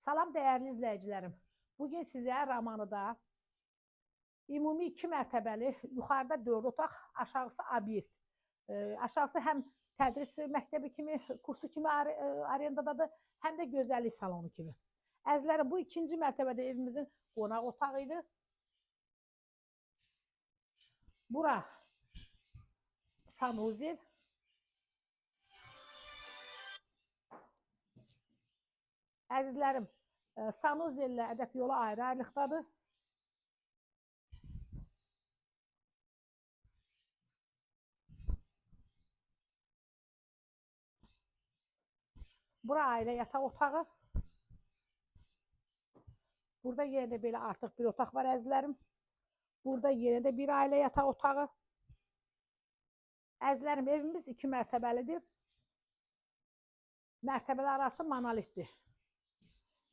Salam dəyərli izləyicilərim. Bugün sizə Ramanıda ümumi 2 mərtəbəli, yuxarıda 4 otaq, aşağısı obyekt. E, aşağısı həm tədris məktəbi kimi, kursu kimi ar- e, arendadadır, həm də gözəllik salonu kimi. Əzizlərim, bu ikinci mərtəbədə evimizin qonaq otağı idi. Bura sanuzel. Əzizlərim, e, sanuzellə ədəb yolu ayrı-ayrılıqdadır. Bura ailə yataq otağı. Burada yenə də belə artıq bir otaq var əzizlərim. Burada yenə də bir ailə yataq otağı. Əzizlərim, evimiz iki mərtəbəlidir. Mərtəbələr arası monolitdir.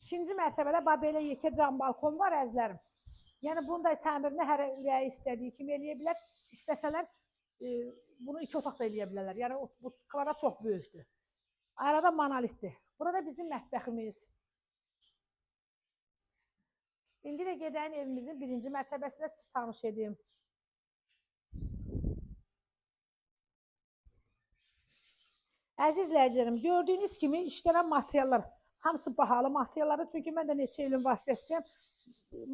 İkinci mərtəbədə belə yekə cam balkon var əzizlərim. Yəni bunun da təmirini hər ürəyi istədiyi kimi eləyə bilər. İstəsələr e, bunu iki otaq da eləyə bilərlər. Yəni bu kvadrat çox böyükdür. Arada monolitdir. Burada bizim mətbəximiz. İndi də gedəyim evimizin birinci mərtəbəsinə sizi tanış edeyim. Əziz izləyicilərim, gördüyünüz kimi işlənən materiallar hamısı bahalı materiallardır. Çünki mən də neçə ilin vasitəsiyəm,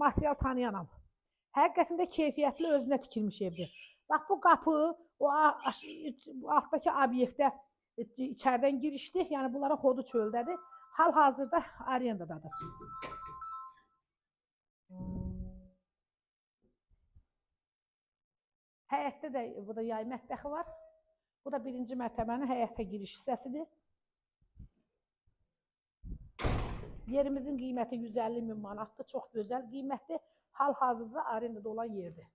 material tanıyanam. Həqiqətən də keyfiyyətli özünə tikilmiş evdir. Bax bu qapı o altdakı obyektə e, içəridən girişdi. Yəni bunların xodu çöldədir. Hal-hazırda arendadadır. Həyətdə də burada yay mətbəxi var. Bu da birinci mərtəbənin həyətə giriş hissəsidir. Yerimizin qiyməti 150 min manatdır. Çox gözəl qiymətli. Hal-hazırda arendada olan yerdir.